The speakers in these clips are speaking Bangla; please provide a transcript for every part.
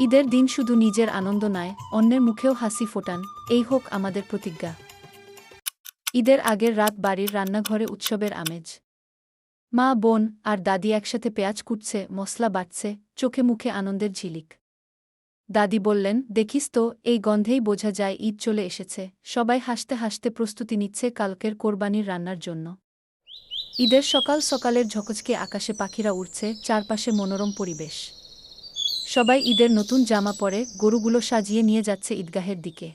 ঈদের দিন শুধু নিজের আনন্দ নয়, অন্যের মুখেও হাসি ফোটান, এই হোক আমাদের প্রতিজ্ঞা। ঈদের আগের রাত বাড়ির রান্নাঘরে উৎসবের আমেজ। মা, বোন আর দাদি একসাথে পেঁয়াজ কুটছে, মশলা বাটছে, চোখে মুখে আনন্দের ঝিলিক। দাদি বললেন, দেখিস তো, এই গন্ধেই বোঝা যায় ঈদ চলে এসেছে, সবাই হাসতে হাসতে প্রস্তুতি নিচ্ছে কালকের কোরবানির রান্নার জন্য। ঈদের সকাল সকালের ঝকচকে আকাশে পাখিরা উড়ছে, চারপাশে মনোরম পরিবেশ। সবাই ঈদের নতুন জামা পরে গরুগুলো সাজিয়ে নিয়ে যাচ্ছে ঈদগাহের দিকে।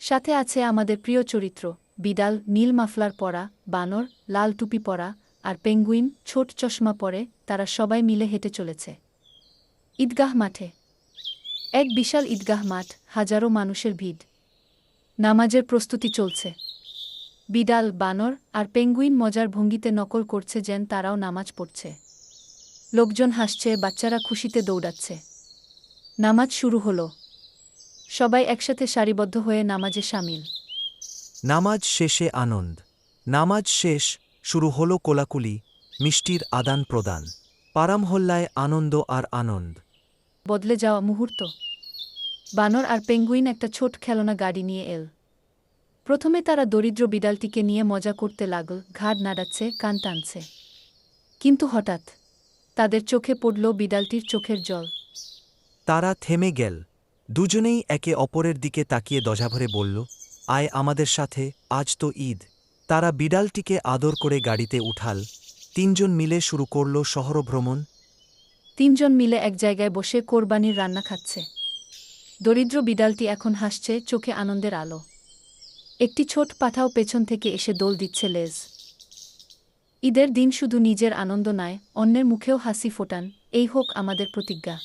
সাথে আছে আমাদের প্রিয় চরিত্র বিদাল নীল মাফলার পরা, বানর, লাল টুপি পরা আর পেঙ্গুইন, ছোট চশমা পরে তারা সবাই মিলে হেঁটে চলেছে। ঈদগাহ মাঠে। এক বিশাল ঈদগাহ মাঠ, হাজারো মানুষের ভিড়। নামাজের প্রস্তুতি চলছে। বিড়াল, বানর আর পেঙ্গুইন মজার ভঙ্গিতে নকল করছে যেন তারাও নামাজ পড়ছে। লোকজন হাসছে বাচ্চারা খুশিতে দৌড়াচ্ছে। নামাজ শুরু হলো। সবাই একসাথে সারিবদ্ধ হয়ে নামাজে সামিল। নামাজ শেষে আনন্দ। নামাজ শেষ শুরু হলো কোলাকুলি মিষ্টির আদান প্রদান পারামহল্লায় আনন্দ আর আনন্দ। বদলে যাওয়া মুহূর্ত। বানর আর পেঙ্গুইন একটা ছোট খেলনা গাড়ি নিয়ে এল। প্রথমে তারা দরিদ্র বিড়ালটিকে নিয়ে মজা করতে লাগল ঘাড় নাড়াচ্ছে কান টানছে। কিন্তু হঠাৎ তাদের চোখে পড়ল বিড়ালটির চোখের জল। তারা থেমে গেল। দুজনেই একে অপরের দিকে তাকিয়ে দজাভরে বলল আয় আমাদের সাথে আজ তো ঈদ তারা বিড়ালটিকে আদর করে গাড়িতে উঠাল। তিনজন মিলে শুরু করল শহরভ্রমণ তিনজন মিলে এক জায়গায় বসে কোরবানির রান্না খাচ্ছে। দরিদ্র বিড়ালটি এখন হাসছে চোখে আনন্দের আলো। একটি ছোট পাঠাও পেছন থেকে এসে দোল দিচ্ছে লেজ। ঈদের দিন শুধু নিজের আনন্দ নয় অন্যের মুখেও হাসি ফোটান এই হোক আমাদের প্রতিজ্ঞা।